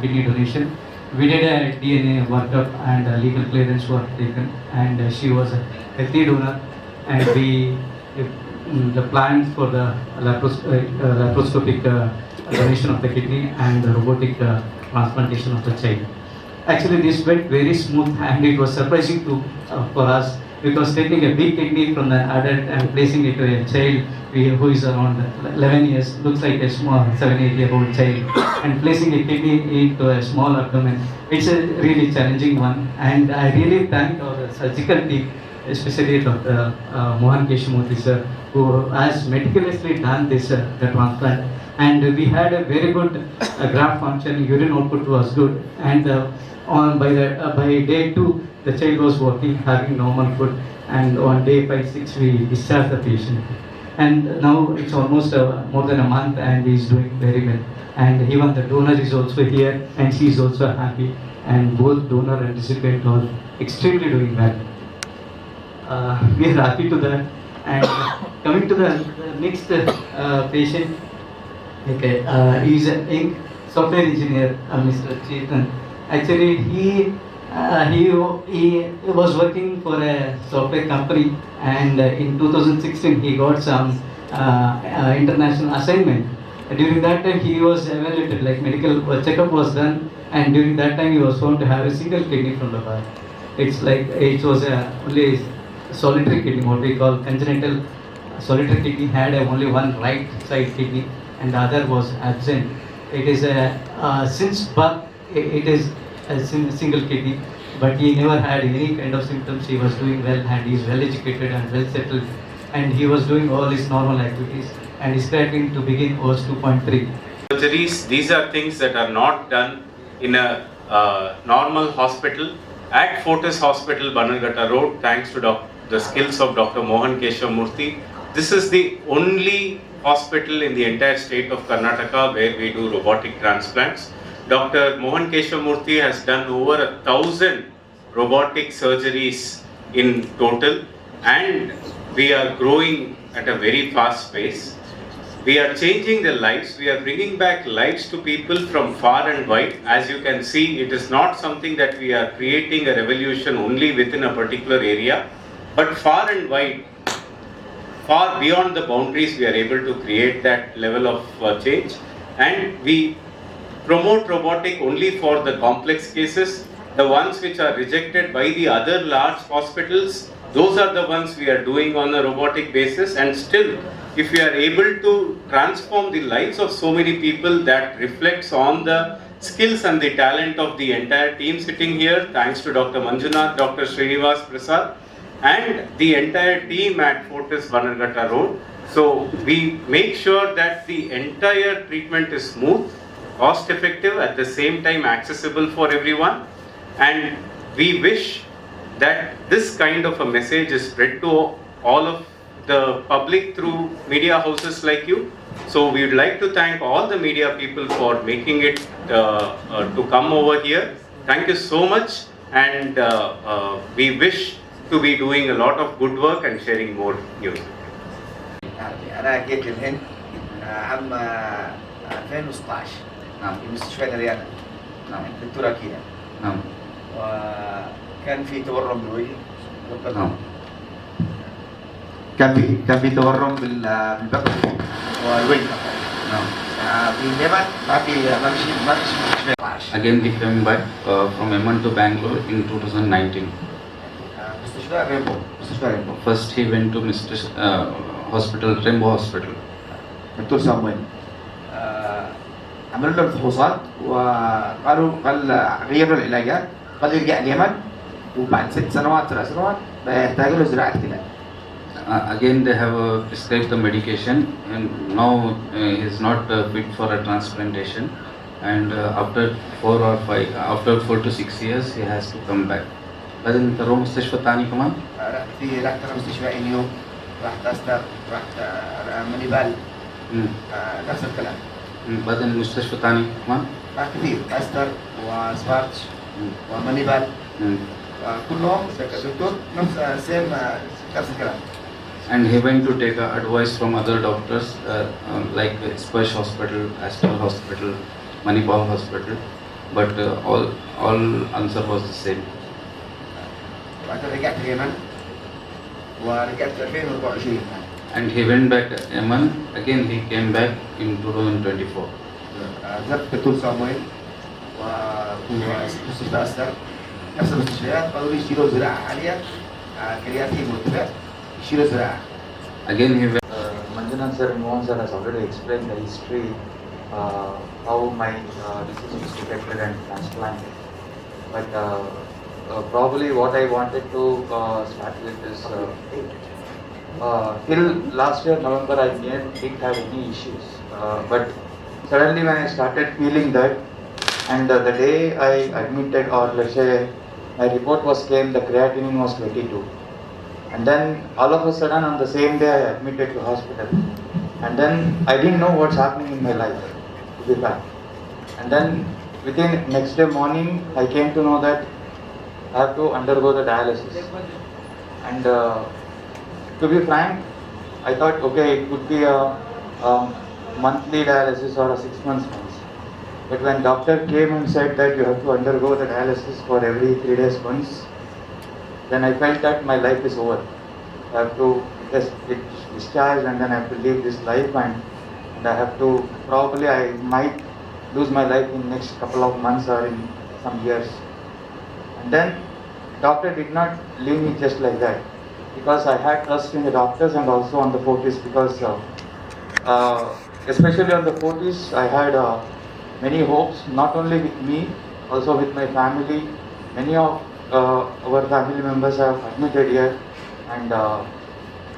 kidney donation. We did a DNA workup and legal clearance was taken, and uh, she was a healthy donor. And we mm, the plans for the lapros- uh, uh, laparoscopic uh, donation of the kidney and the robotic uh, transplantation of the child. Actually, this went very smooth, and it was surprising to uh, for us because taking a big kidney from an adult and placing it to a child who is around 11 years looks like a small 7 8 year old child and placing a kidney into a small abdomen. It's a really challenging one and i really thank our surgical team especially dr uh, mohan keshamurthy sir who has meticulously done this uh, the transplant. And we had a very good uh, graft function urine output was good and uh, on by the uh, by day 2 the child was walking having normal food and on day 5 6 we discharged the patient. And now it's almost uh, more than a month and he's doing very well. And even the donor is also here and she is also happy. And both donor and recipient are extremely doing well. Uh, we are happy to that. And coming to the, next uh, patient. Okay, uh, he's a young software engineer, uh, Mr. Chetan. Actually, he, uh, he he was working for a software company, and uh, in 2016 he got some uh, uh, international assignment. During that time, he was evaluated, like medical checkup was done, and during that time, he was found to have a single kidney from the birth. It's like it was a only solitary kidney, what we call congenital solitary kidney had only one right side kidney and the other was absent. It is a uh, since birth it is single kidney, but he never had any kind of symptoms. He was doing well and he is well educated and well settled, and he was doing all his normal activities. And his creatinine to begin was 2.3. surgeries, these are things that are not done in a uh, normal hospital. At Fortis Hospital, Bannerghatta Road, thanks to doc- the skills of Dr. Mohan Keshavamurthy, this is the only hospital in the entire state of Karnataka where we do robotic transplants. Dr. Mohan Keshavamurthy has done over a thousand robotic surgeries in total and we are growing at a very fast pace. We are changing the lives, we are bringing back lives to people from far and wide. As you can see, it is not something that we are creating a revolution only within a particular area, but far and wide, far beyond the boundaries, we are able to create that level of uh, change. And we promote robotic only for the complex cases, the ones which are rejected by the other large hospitals, those are the ones we are doing on a robotic basis. And still, if we are able to transform the lives of so many people, that reflects on the skills and the talent of the entire team sitting here, thanks to Dr. Manjunath, Dr. Srinivas Prasad, and the entire team at Fortis Bannerghatta Road. So we make sure that the entire treatment is smooth, cost effective, at the same time accessible for everyone. And we wish that this kind of a message is spread to all of the public through media houses like you. So we would like to thank all the media people for making it uh, uh, to come over here. Thank you so much, and uh, uh, we wish to be doing a lot of good work and sharing more news. انا جيت الهند آه، عام آه، 2016 نعم في مستشفى الرياضة نعم الدكتورة كينا نعم وكان في تورم بالوجه وقد- نعم كان في كان في تورم بال- بالبطن والوجه نعم آه، في اليمن ما في ما في شيء ما في شيء مستشفى 12 Again he came back uh, from Yemen to Bangalore in 2019. آه، مستشفى ريمبو مستشفى ريمبو First he went to Mr. S- Uh, hospital, Rainbow Hospital. دكتور سامويل آه، عملوا له الفحوصات وقالوا قال غيروا العلاجات قال يرجع اليمن وبعد ست سنوات سبع سنوات يحتاج له زراعة كلى Uh, again they have uh, prescribed the medication and now uh, he is not uh, fit for a transplantation and uh, after four or five, after four to six years he has to come back. بعدين انت روح مستشفى تاني كمان؟ رحت في رحت مستشفى انيو رحت أستر رحت آه، منيبال مم. آه، نفس الكلام مم. بعدين مستشفى تاني كمان؟ رحت كثير استر وسبارتش مم. ومانيبال مم. كلهم دكتور نفس سيم نفس الكلام And he went to take uh, advice from other doctors uh, um, like Splash Hospital, Astral Hospital, Manipal Hospital. but uh, all all answer was the same. بعدين رجعت اليمن ورجعت 2024 And he went back to Yemen. Again, he came back in 2024. ذهبت كتور صامويل ومستشفى أستر نفس المستشفيات قالوا لي يشيلوا زراعة حاليا آه، كرياتين مرتفع يشيلوا زراعة Again, he went. Uh, Manjunath sir and Mohan sir has already explained the history, uh, how my uh, disease was detected and transplanted. But uh, uh, probably what I wanted to uh, start with is uh, uh, till last year November I didn't, have any issues. Uh, but suddenly when I started feeling that and uh, the day I admitted or let's say my report was came the creatinine was 22 and then all of a sudden on the same day I admitted to hospital. And then I didn't know what's happening in my life, to be frank. And then within next day morning I came to know that I have to undergo the dialysis. And uh, to be frank, I thought okay it could be a, um monthly dialysis or a six months once. But when doctor came and said that you have to undergo the dialysis for every three days once, then I felt that my life is over. I have to just get discharged and then I have to leave this life and, and I have to probably I might lose my life in next couple of months or in some years. And then doctor did not leave me just like that because I had trust in the doctors and also on the forties because uh, uh, especially on the forties I had uh, many hopes not only with me also with my family. Many of uh, our family members have admitted here and uh,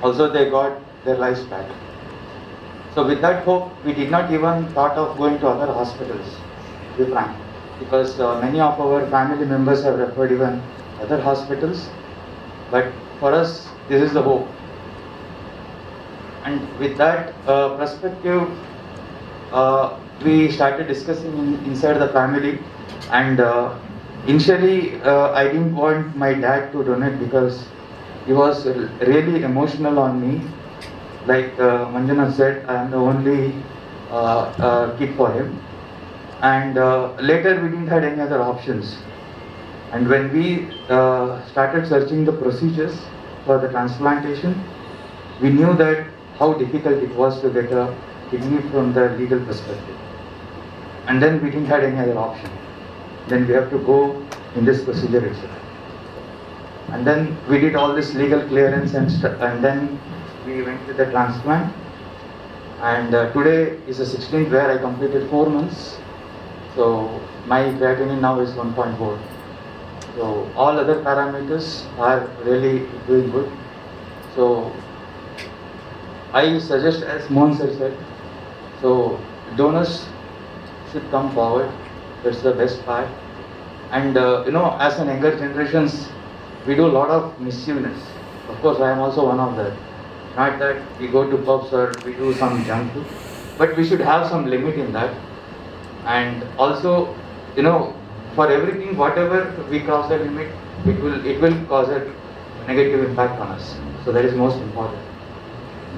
also they got their lives back. So with that hope we did not even thought of going to other hospitals to be frank because uh, many of our family members have referred even other hospitals. But for us this is the hope. And with that uh, perspective uh, we started discussing in, inside the family. And uh, initially uh, i didn't want my dad to donate because he was really emotional on me. Like uh, manjana said i am the only uh, uh, kid for him. And later we didn't had any other options and when we uh, started searching the procedures for the transplantation we knew that how difficult it was to get a kidney from the legal perspective. And then we didn't have any other option. Then we have to go in this procedure itself. And then we did all this legal clearance and st- and then we went to the transplant. And uh, today is the 16th where I completed four months. So my creatinine now is 1.4. So all other parameters are really doing good. So I suggest, as Mohan sir said, so donors should come forward. That's the best part. And uh, you know, as an younger generations, we do a lot of mischievousness. Of course, I am also one of that. Not that we go to pubs or we do some junk food, but we should have some limit in that. And also, you know, for everything, whatever we cross the limit, it will it will cause a negative impact on us. So that is most important.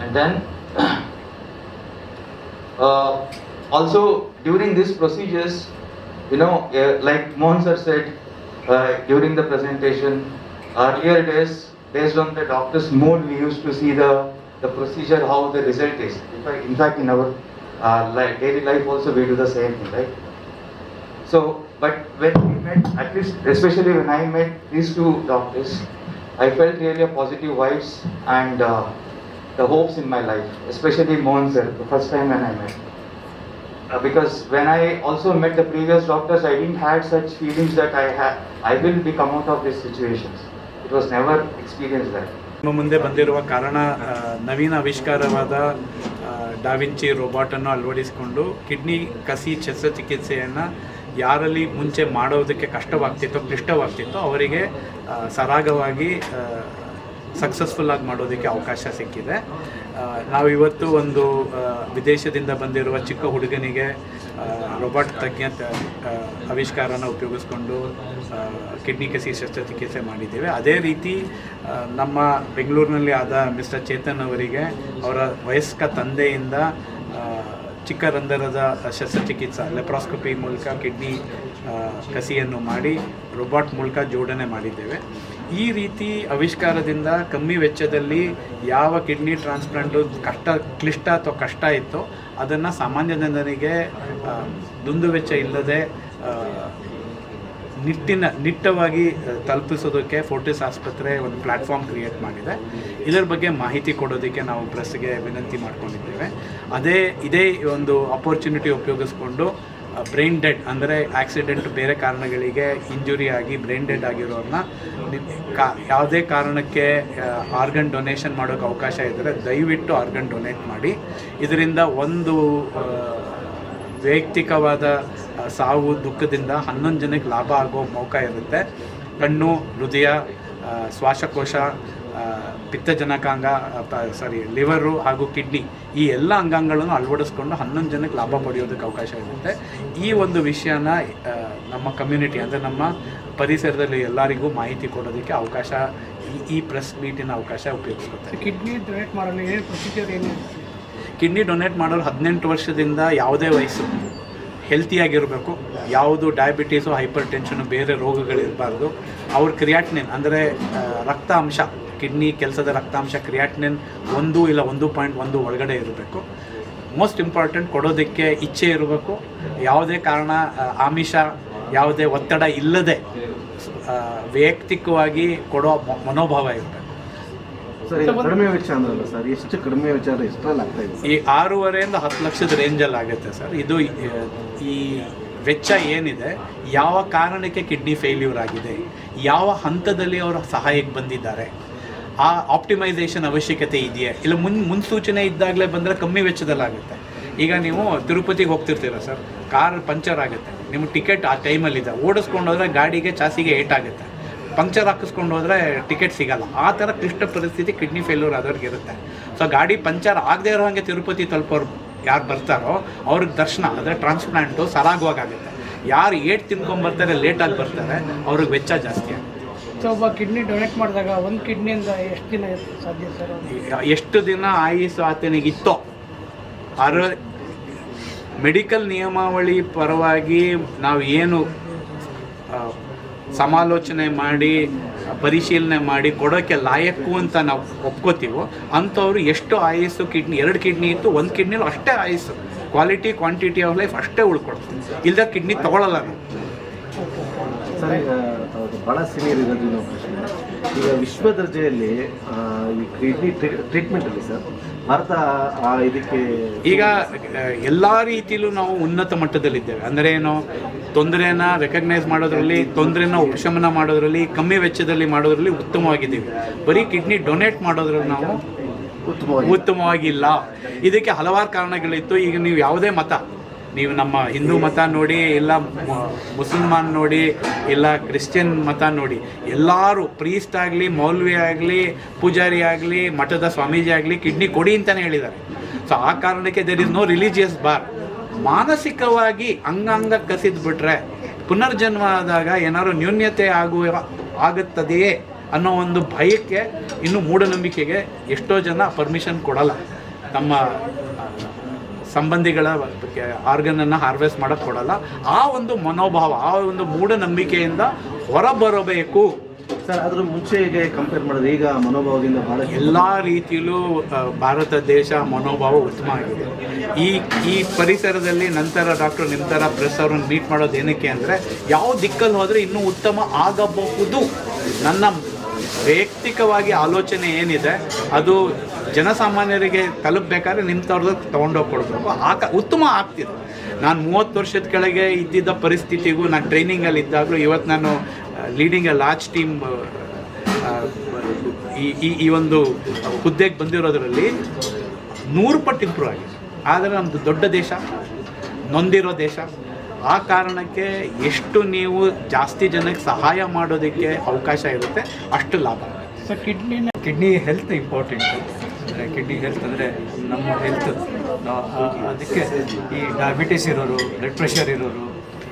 And then uh, also during these procedures, you know, uh, like Mohan sir said uh, during the presentation, earlier days, based on the doctor's mood, we used to see the, the procedure, how the result is. In fact, in, fact, in our uh, daily life also we do the same thing, right? So, but when we met, at least especially when I met these two doctors, I felt really a positive vibes and uh, the hopes in my life, especially Mohan sir, the first time when I met. Uh, because when I also met the previous doctors, I didn't had such feelings that I have, I will be come out of these situations. It was never experienced that. ನಮ್ಮ ಮುಂದೆ ಬಂದಿರುವ ಕಾರಣ ಆ, ನವೀನ ಆವಿಷ್ಕಾರವಾದ ಆ, ಡಾವಿಂಚಿ ರೋಬೋಟನ್ನು ಅಳವಡಿಸಿಕೊಂಡು kidney ಕಸಿ ಶಸ್ತ್ರಚಿಕಿತ್ಸೆಯನ್ನು ಯಾರಲ್ಲಿ ಮುಂಚೆ ಮಾಡೋದಕ್ಕೆ ಕಷ್ಟವಾಗ್ತಿತ್ತೋ, ಕ್ಲಿಷ್ಟವಾಗ್ತಿತ್ತೋ ಅವರಿಗೆ ಸರಾಗವಾಗಿ ಸಕ್ಸಸ್ಫುಲ್ ಆಗಿ ಮಾಡೋದಕ್ಕೆ ಅವಕಾಶ ಸಿಕ್ಕಿದೆ. ನಾವು ಇವತ್ತು ಒಂದು ವಿದೇಶದಿಂದ ಬಂದಿರುವ ಚಿಕ್ಕ ಹುಡುಗನಿಗೆ ರೊಬಾಟ್ ತಜ್ಞ ಆವಿಷ್ಕಾರನ ಉಪಯೋಗಿಸ್ಕೊಂಡು ಕಿಡ್ನಿ ಕಸಿ ಶಸ್ತ್ರಚಿಕಿತ್ಸೆ ಮಾಡಿದ್ದೇವೆ. ಅದೇ ರೀತಿ ನಮ್ಮ ಬೆಂಗಳೂರಿನಲ್ಲಿ ಆದ ಮಿಸ್ಟರ್ ಚೇತನ್ ಅವರಿಗೆ ಅವರ ವಯಸ್ಕ ತಂದೆಯಿಂದ ಚಿಕ್ಕ ರಂಧ್ರದ ಶಸ್ತ್ರಚಿಕಿತ್ಸಾ ಲೆಪ್ರಾಸ್ಕೋಪಿ ಮೂಲಕ ಕಿಡ್ನಿ ಕಸಿಯನ್ನು ಮಾಡಿ ರೋಬಾಟ್ ಮೂಲಕ ಜೋಡಣೆ ಮಾಡಿದ್ದೇವೆ. ಈ ರೀತಿ ಆವಿಷ್ಕಾರದಿಂದ ಕಮ್ಮಿ ವೆಚ್ಚದಲ್ಲಿ ಯಾವ ಕಿಡ್ನಿ ಟ್ರಾನ್ಸ್ಪ್ಲಾಂಟು ಕಷ್ಟ, ಕ್ಲಿಷ್ಟ ಅಥವಾ ಕಷ್ಟ ಇತ್ತೋ ಅದನ್ನು ಸಾಮಾನ್ಯ ಜನರಿಗೆ ದುಂದು ವೆಚ್ಚ ಇಲ್ಲದೆ ನಿಟ್ಟಿನ ನಿಟ್ಟವಾಗಿ ತಲುಪಿಸೋದಕ್ಕೆ ಫೋರ್ಟಿಸ್ ಆಸ್ಪತ್ರೆ ಒಂದು ಪ್ಲ್ಯಾಟ್ಫಾರ್ಮ್ ಕ್ರಿಯೇಟ್ ಮಾಡಿದೆ. ಇದರ ಬಗ್ಗೆ ಮಾಹಿತಿ ಕೊಡೋದಕ್ಕೆ ನಾವು ಪ್ರೆಸ್ಗೆ ವಿನಂತಿ ಮಾಡ್ಕೊಂಡಿದ್ದೇವೆ. ಅದೇ, ಇದೇ ಒಂದು ಅಪರ್ಚುನಿಟಿ ಉಪಯೋಗಿಸ್ಕೊಂಡು ಬ್ರೈನ್ ಡೆಡ್ ಅಂದರೆ ಆಕ್ಸಿಡೆಂಟ್ ಬೇರೆ ಕಾರಣಗಳಿಗೆ ಇಂಜುರಿ ಆಗಿ ಬ್ರೈನ್ ಡೆಡ್ ಆಗಿರೋರನ್ನ ಕಾ, ಯಾವುದೇ ಕಾರಣಕ್ಕೆ ಆರ್ಗನ್ ಡೊನೇಷನ್ ಮಾಡೋಕ್ಕೆ ಅವಕಾಶ ಇದ್ದರೆ ದಯವಿಟ್ಟು ಆರ್ಗನ್ ಡೊನೇಟ್ ಮಾಡಿ. ಇದರಿಂದ ಒಂದು ವೈಯಕ್ತಿಕವಾದ ಸಾವು ದುಃಖದಿಂದ ಹನ್ನೊಂದು ಜನಕ್ಕೆ ಲಾಭ ಆಗೋ ಮೌಕ ಇರುತ್ತೆ. ಕಣ್ಣು ಹೃದಯ ಶ್ವಾಸಕೋಶ ಪಿತ್ತಜನಕಾಂಗ ಸಾರಿ ಲಿವರು ಹಾಗೂ ಕಿಡ್ನಿ ಈ ಎಲ್ಲ ಅಂಗಾಂಗಗಳನ್ನು ಅಳವಡಿಸ್ಕೊಂಡು ಹನ್ನೊಂದು ಜನಕ್ಕೆ ಲಾಭ ಪಡೆಯೋದಕ್ಕೆ ಅವಕಾಶ ಇರುತ್ತೆ. ಈ ಒಂದು ವಿಷಯನ ನಮ್ಮ ಕಮ್ಯುನಿಟಿ ಅಂದರೆ ನಮ್ಮ ಪರಿಸರದಲ್ಲಿ ಎಲ್ಲರಿಗೂ ಮಾಹಿತಿ ಕೊಡೋದಕ್ಕೆ ಅವಕಾಶ ಈ ಈ ಪ್ರೆಸ್ ಮೀಟಿನ ಅವಕಾಶ ಉಪಯೋಗಿಸ್ಕೊತಾರೆ ಕಿಡ್ನಿ ಡೊನೇಟ್ ಮಾಡಲು ಏನು ಪ್ರೊಸೀಜರ್ ಏನು ಕಿಡ್ನಿ ಡೊನೇಟ್ ಮಾಡೋರು ಹದಿನೆಂಟು ವರ್ಷದಿಂದ ಯಾವುದೇ ವಯಸ್ಸು. ಹೆಲ್ತಿಯಾಗಿರಬೇಕು ಯಾವುದು ಡಯಾಬಿಟೀಸು ಹೈಪರ್ ಟೆನ್ಷನು ಬೇರೆ ರೋಗಗಳಿರಬಾರ್ದು. ಅವ್ರ ಕ್ರಿಯಾಟ್ನಿನ್ ಅಂದರೆ ರಕ್ತ ಅಂಶ ಕಿಡ್ನಿ ಕೆಲಸದ ರಕ್ತಾಂಶ ಕ್ರಿಯಾಟ್ನಿನ್ ಒಂದು ಇಲ್ಲ ಒಂದು ಪಾಯಿಂಟ್ ಒಂದು ಒಳಗಡೆ ಇರಬೇಕು. ಮೋಸ್ಟ್ ಇಂಪಾರ್ಟೆಂಟ್ ಕೊಡೋದಕ್ಕೆ ಇಚ್ಛೆ ಇರಬೇಕು. ಯಾವುದೇ ಕಾರಣ ಆಮಿಷ, ಯಾವುದೇ ಒತ್ತಡ ಇಲ್ಲದೆ ವೈಯಕ್ತಿಕವಾಗಿ ಕೊಡೋ ಮನೋಭಾವ ಇರಬೇಕು. ಸರ್ ಕಡಿಮೆ ವೆಚ್ಚ ಅಂದ್ರಲ್ಲ ಸರ್? ಎಷ್ಟು ಕಡಿಮೆ ವೆಚ್ಚ ಎಷ್ಟರಲ್ಲಿ ಆಗ್ತಾ ಇದೆ ಈ ಆರೂವರೆಯಿಂದ ಹತ್ತು ಲಕ್ಷದ ರೇಂಜಲ್ಲಿ ಆಗುತ್ತೆ ಸರ್. ಇದು ಈ ವೆಚ್ಚ ಏನಿದೆ ಯಾವ ಕಾರಣಕ್ಕೆ ಕಿಡ್ನಿ ಫೇಲ್ಯೂರ್ ಆಗಿದೆ ಯಾವ ಹಂತದಲ್ಲಿ ಅವರು ಸಹಾಯಕ್ಕೆ ಬಂದಿದ್ದಾರೆ ಆ ಆಪ್ಟಿಮೈಸೇಷನ್ ಅವಶ್ಯಕತೆ ಇದೆಯಾ? ಇಲ್ಲ ಮುನ್ ಮುನ್ಸೂಚನೆ ಇದ್ದಾಗಲೇ ಬಂದರೆ ಕಮ್ಮಿ ವೆಚ್ಚದಲ್ಲಾಗುತ್ತೆ ಈಗ ನೀವು ತಿರುಪತಿಗೆ ಹೋಗ್ತಿರ್ತೀರ ಸರ್? ಕಾರ್ ಪಂಚರ್ ಆಗುತ್ತೆ. ನಿಮ್ಮ ಟಿಕೆಟ್ ಆ ಟೈಮಲ್ಲಿದೆ ಓಡಿಸ್ಕೊಂಡೋದ್ರೆ ಗಾಡಿಗೆ ಚಾಸಿಗೆ ಏಟಾಗುತ್ತೆ. ಪಂಕ್ಚರ್ ಹಾಕಿಸ್ಕೊಂಡು ಹೋದರೆ ಟಿಕೆಟ್ ಸಿಗಲ್ಲ. ಆ ಥರ ಕ್ಲಿಷ್ಟ ಪರಿಸ್ಥಿತಿ ಕಿಡ್ನಿ ಫೇಲ್ಯೂರ್ ಆದವ್ರಿಗೆ ಇರುತ್ತೆ. ಸೊ ಗಾಡಿ ಪಂಚರ್ ಆಗದೆ ಇರೋ ಹಾಗೆ ತಿರುಪತಿ ತಲುಪೋರು ಯಾರು ಬರ್ತಾರೋ ಅವ್ರಿಗೆ ದರ್ಶನ ಅಂದರೆ ಟ್ರಾನ್ಸ್ಪ್ಲಾಂಟು ಸರಾಗವಾಗುತ್ತೆ ಯಾರು ಏಟ್ ತಿನ್ಕೊಂಬರ್ತಾರೆ ಲೇಟಾಗಿ ಬರ್ತಾರೆ ಅವ್ರಿಗೆ ವೆಚ್ಚ ಜಾಸ್ತಿ ಆಗುತ್ತೆ. ಸೊ ಒಬ್ಬ ಕಿಡ್ನಿ ಡೊನೇಟ್ ಮಾಡಿದಾಗ ಒಂದು ಕಿಡ್ನಿಯಿಂದ ಎಷ್ಟು ದಿನ ಸಾಧ್ಯ ಸರ್ ಎಷ್ಟು ದಿನ ಆಯುಸ್ಸು ಆತನಿಗಿತ್ತೋ ಅರ ಮೆಡಿಕಲ್ ನಿಯಮಾವಳಿ ಪರವಾಗಿ ನಾವು ಏನು ಸಮಾಲೋಚನೆ ಮಾಡಿ ಪರಿಶೀಲನೆ ಮಾಡಿ ಕೊಡೋಕ್ಕೆ ಲಾಯಕ್ಕು ಅಂತ ನಾವು ಒಪ್ಕೋತೀವೋ ಅಂಥವ್ರು ಎಷ್ಟು ಆಯಸ್ಸು ಕಿಡ್ನಿ ಎರಡು ಕಿಡ್ನಿ ಇತ್ತು ಒಂದು ಕಿಡ್ನಿಲೂ ಅಷ್ಟೇ ಆಯಸ್ಸು. ಕ್ವಾಲಿಟಿ ಕ್ವಾಂಟಿಟಿ ಆಫ್ ಲೈಫ್ ಅಷ್ಟೇ ಉಳ್ಕೊಳ್ತೀವಿ ಇಲ್ದ ಕಿಡ್ನಿ ತೊಗೊಳಲ್ಲ ನಾವು. ಭಾಳ ಸೀನಿಯರ್ ಇರೋದು ನಾವು ಪ್ರಶ್ನೆ. ಈಗ ವಿಶ್ವ ದರ್ಜೆಯಲ್ಲಿ ಈ ಕಿಡ್ನಿ ಟ್ರೀಟ್ಮೆಂಟಲ್ಲಿ ಸರ್ ಭಾರತ ಇದಕ್ಕೆ ಈಗ ಎಲ್ಲ ರೀತಿಯಲ್ಲೂ ನಾವು ಉನ್ನತ ಮಟ್ಟದಲ್ಲಿದ್ದೇವೆ. ಅಂದರೆ ಏನು ತೊಂದರೆನ ರೆಕಗ್ನೈಸ್ ಮಾಡೋದ್ರಲ್ಲಿ ತೊಂದರೆನ ಉಪಶಮನ ಮಾಡೋದ್ರಲ್ಲಿ ಕಮ್ಮಿ ವೆಚ್ಚದಲ್ಲಿ ಮಾಡೋದ್ರಲ್ಲಿ ಉತ್ತಮವಾಗಿದ್ದೀವಿ. ಬರೀ ಕಿಡ್ನಿ ಡೊನೇಟ್ ಮಾಡೋದ್ರಲ್ಲಿ ನಾವು ಉತ್ತಮವಾಗಿ ಉತ್ತಮವಾಗಿಲ್ಲ. ಇದಕ್ಕೆ ಹಲವಾರು ಕಾರಣಗಳಿತ್ತು. ಈಗ ನೀವು ಯಾವುದೇ ಮತ ನೀವು ನಮ್ಮ ಹಿಂದೂ ಮತ ನೋಡಿ ಇಲ್ಲ ಮುಸಲ್ಮಾನ್ ನೋಡಿ ಇಲ್ಲ ಕ್ರಿಶ್ಚಿಯನ್ ಮತ ನೋಡಿ ಎಲ್ಲರೂ ಪ್ರೀಸ್ಟ್ ಆಗಲಿ ಮೌಲ್ವಿ ಆಗಲಿ ಪೂಜಾರಿ ಆಗಲಿ ಮಠದ ಸ್ವಾಮೀಜಿ ಆಗಲಿ ಕಿಡ್ನಿ ಕೊಡಿ ಅಂತಲೇ ಹೇಳಿದ್ದಾರೆ. ಸೊ ಆ ಕಾರಣಕ್ಕೆ there is no religious bar ಮಾನಸಿಕವಾಗಿ ಅಂಗಾಂಗ ಕಸಿದ್ ಬಿಟ್ರೆ ಪುನರ್ಜನ್ಮ ಆದಾಗ ಏನಾದ್ರು ನ್ಯೂನ್ಯತೆ ಆಗುವ ಆಗುತ್ತದೆಯೇ ಅನ್ನೋ ಒಂದು ಭಯಕ್ಕೆ ಇನ್ನು ಮೂಢನಂಬಿಕೆಗೆ ಎಷ್ಟೋ ಜನ ಪರ್ಮಿಷನ್ ಕೊಡಲ್ಲ. ತಮ್ಮ ಸಂಬಂಧಿಗಳ ಸಂಬಂಧಿಗಳ ಆರ್ಗನನ್ನು ಹಾರ್ವೆಸ್ಟ್ ಮಾಡೋಕ್ಕೆ ಕೊಡಲ್ಲ. ಆ ಒಂದು ಮನೋಭಾವ, ಆ ಒಂದು ಮೂಢನಂಬಿಕೆಯಿಂದ ಹೊರಬರಬೇಕು. ಸರ್, ಅದ್ರ ಮುಂಚೆಗೆ ಕಂಪೇರ್ ಮಾಡಿದ್ರೆ? ಈಗ ಮನೋಭಾವದಿಂದ ಭಾಳ ಎಲ್ಲ ರೀತಿಯಲ್ಲೂ ಭಾರತ ದೇಶ ಮನೋಭಾವ ಉತ್ತಮ ಆಗಿದೆ. ಈ ಈ ಪರಿಸರದಲ್ಲಿ ನಂತರ ಡಾಕ್ಟರ್ ನಿಮ್ಮ ಥರ ಪ್ರೆಸ್ ಅವ್ರನ್ನ ಮೀಟ್ ಮಾಡೋದು ಏನಕ್ಕೆ ಅಂದರೆ, ಯಾವ ದಿಕ್ಕಲ್ಲಿ ಹೋದರೆ ಇನ್ನೂ ಉತ್ತಮ ಆಗಬಹುದು. ನನ್ನ ವೈಯಕ್ತಿಕವಾಗಿ ಆಲೋಚನೆ ಏನಿದೆ, ಅದು ಜನಸಾಮಾನ್ಯರಿಗೆ ತಲುಪಬೇಕಾದ್ರೆ ನಿಮ್ಮ ತೊಗೊಂಡೋಗಿ ಕೊಡಬೇಕು ಆಕ ಉತ್ತಮ ಆಗ್ತಿದೆ. ನಾನು ಮೂವತ್ತು ವರ್ಷದ ಕೆಳಗೆ ಇದ್ದಿದ್ದ ಪರಿಸ್ಥಿತಿಗೂ, ನಾನು ಟ್ರೈನಿಂಗಲ್ಲಿ ಇದ್ದಾಗಲೂ ಇವತ್ತು ನಾನು ಲೀಡಿಂಗ್ ಎ ಲಾರ್ಜ್ ಟೀಮ್ ಈ ಈ ಈ ಒಂದು ಹುದ್ದೆಗೆ ಬಂದಿರೋದರಲ್ಲಿ ನೂರು ಪಟ್ಟು ಇಂಪ್ರೂವ್ ಆಗಿದೆ. ಆದರೆ ನಮ್ಮದು ದೊಡ್ಡ ದೇಶ ನೊಂದಿರೋ ದೇಶ. ಆ ಕಾರಣಕ್ಕೆ ಎಷ್ಟು ನೀವು ಜಾಸ್ತಿ ಜನಕ್ಕೆ ಸಹಾಯ ಮಾಡೋದಕ್ಕೆ ಅವಕಾಶ ಇರುತ್ತೆ ಅಷ್ಟು ಲಾಭ. So kidney kidney health important ಅಂದರೆ ಕಿಡ್ನಿ ಹೆಲ್ತ್ ಅಂದರೆ ನಮ್ಮ ಹೆಲ್ತ್ ಅದಕ್ಕೆ ಈ ಡಯಾಬಿಟಿಸ್ ಇರೋರು ಬ್ಲಡ್ ಪ್ರೆಷರ್ ಇರೋರು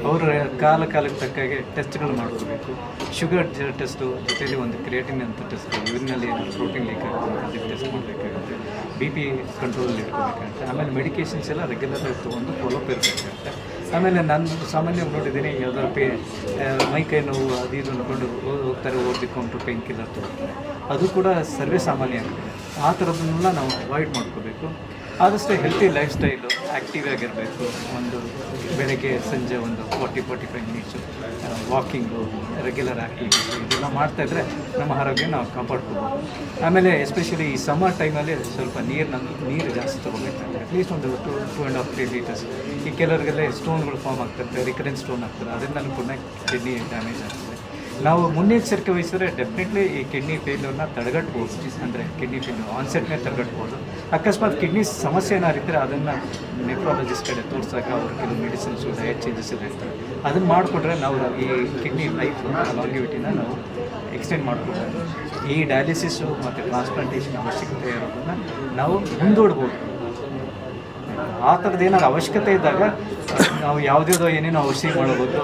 ಅವರ ಕಾಲ ಕಾಲಕ್ಕೆ ತಕ್ಕಾಗೆ ಟೆಸ್ಟ್ಗಳು ಮಾಡ್ಕೋಬೇಕು. ಶುಗರ್ ಟೆಸ್ಟು ಜೊತೆಯಲ್ಲಿ ಒಂದು ಕ್ರಿಯೇಟಿನ್ ಅಂತ ಟೆಸ್ಟ್ ಯೂರಿನಲ್ಲಿ ಏನಾದರೂ ಪ್ರೋಟೀನ್ ಲೀಕ್ ಆಗುತ್ತೆ ಟೆಸ್ಟ್ ಮಾಡಬೇಕಾಗುತ್ತೆ. ಬಿ ಪಿ ಕಂಟ್ರೋಲಲ್ಲಿ ಇಟ್ಕೋಬೇಕಾಗುತ್ತೆ. ಆಮೇಲೆ ಮೆಡಿಕೇಷನ್ಸ್ ಎಲ್ಲ ರೆಗ್ಯುಲರ್ ತೊಗೊಂಡು ಫಾಲೋಅಪ್ ಇರಬೇಕಾಗುತ್ತೆ. ಆಮೇಲೆ ನಾನು ಸಾಮಾನ್ಯವಾಗಿ ನೋಡಿದ್ದೀನಿ, ಯಾವುದಾದ್ರು ಪೇ ಮೈ ಕೈ ನೋವು ಅದು ಇದು ಅಂದ್ಕೊಂಡು ಹೋಗ್ತಾರೆ ಓದಿಕೊಂಡು ಪೇನ್ ಕಿಲ್ಲರ್ ತೊಗೊಳ್ತಾರೆ ಅದು ಕೂಡ ಸರ್ವೇ ಸಾಮಾನ್ಯ ಆಗುತ್ತೆ ಆ ಥರದನ್ನೆಲ್ಲ ನಾವು ಅವಾಯ್ಡ್ ಮಾಡ್ಕೋಬೇಕು. ಆದಷ್ಟು ಹೆಲ್ತಿ ಲೈಫ್ ಸ್ಟೈಲು ಆ್ಯಕ್ಟಿವ್ ಆಗಿರಬೇಕು. ಒಂದು ಬೆಳಗ್ಗೆ ಸಂಜೆ ಒಂದು forty forty five minutes walking regular activities ಇದೆಲ್ಲ ಮಾಡ್ತಾಯಿದ್ರೆ ನಮ್ಮ ಆರೋಗ್ಯ ನಾವು ಕಾಪಾಡ್ಕೋಬೋದು. ಆಮೇಲೆ ಎಸ್ಪೆಷಲಿ ಈ ಸಮ್ಮರ್ ಟೈಮಲ್ಲಿ ಸ್ವಲ್ಪ ನೀರು ನಮ್ಮ ನೀರು ಜಾಸ್ತಿ ತೊಗೋಬೇಕಾಗುತ್ತೆ ಅಟ್ಲೀಸ್ಟ್ ಒಂದು two to and half three litres ಈ ಕೆಲವರಿಗೆಲ್ಲ ಸ್ಟೋನ್ಗಳು ಫಾರ್ಮ್ ಆಗ್ತದೆ ರಿಕರೆಂಟ್ ಸ್ಟೋನ್ ಆಗ್ತದೆ ಅದರಿಂದ ಕೂಡ ಕಿಡ್ನಿ ಡ್ಯಾಮೇಜ್ ಆಗ್ತದೆ. ನಾವು ಮುನ್ನೆಚ್ಚರಿಕೆ ವಹಿಸಿದ್ರೆ ಡೆಫಿನೆಟ್ಲಿ ಈ ಕಿಡ್ನಿ ಫೇಲ್ಯೂರ್ನ ತಡೆಗಟ್ಬೋದು. ಅಂದರೆ ಕಿಡ್ನಿ ಫೇಲ್ಯೂರ್ ಆನ್ಸೆಟ್ನೇ ತಡೆಗಟ್ಬೋದು. ಅಕಸ್ಮಾತ್ ಕಿಡ್ನಿ ಸಮಸ್ಯೆ ಏನಾರಿದ್ರೆ ಅದನ್ನು ನೆಫ್ರಾಲಜಿಸ್ಟ್ ಕಡೆ ತೋರಿಸಿದಾಗ ಅವರು ಕೆಲವು ಮೆಡಿಸಿನ್ಸು ಡಯಟ್ ಚೇಂಜಸ್ ಎಲ್ಲ ಇರ್ತಾರೆ ಅದನ್ನು ಮಾಡಿಕೊಟ್ರೆ ನಾವು ಈ ಕಿಡ್ನಿ ಲೈಫ್ ಲಾಂಗಿವಿಟಿನ ನಾವು ಎಕ್ಸ್ಟೆಂಡ್ ಮಾಡ್ಕೊಬೋದು ಈ ಡಯಾಲಿಸಿಸು ಮತ್ತು ಟ್ರಾನ್ಸ್ಪ್ಲಾಂಟೇಷನ್ ಅವಶ್ಯಕತೆ ಇರೋದನ್ನು ನಾವು ಮುಂದೂಡ್ಬೋದು. ಆ ಥರದ್ದು ಏನಾದ್ರು ಅವಶ್ಯಕತೆ ಇದ್ದಾಗ ನಾವು ಯಾವುದ್ಯಾವುದೋ ಏನೇನೋ ಔಷಧಿ ಮಾಡಬಹುದು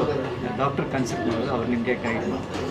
ಡಾಕ್ಟರ್ ಕನ್ಸಲ್ಟ್ ಮಾಡೋದು ಅವ್ರು ನಿಮಗೆ ಗೈಡ್ ಮಾಡ್ತಾರೆ.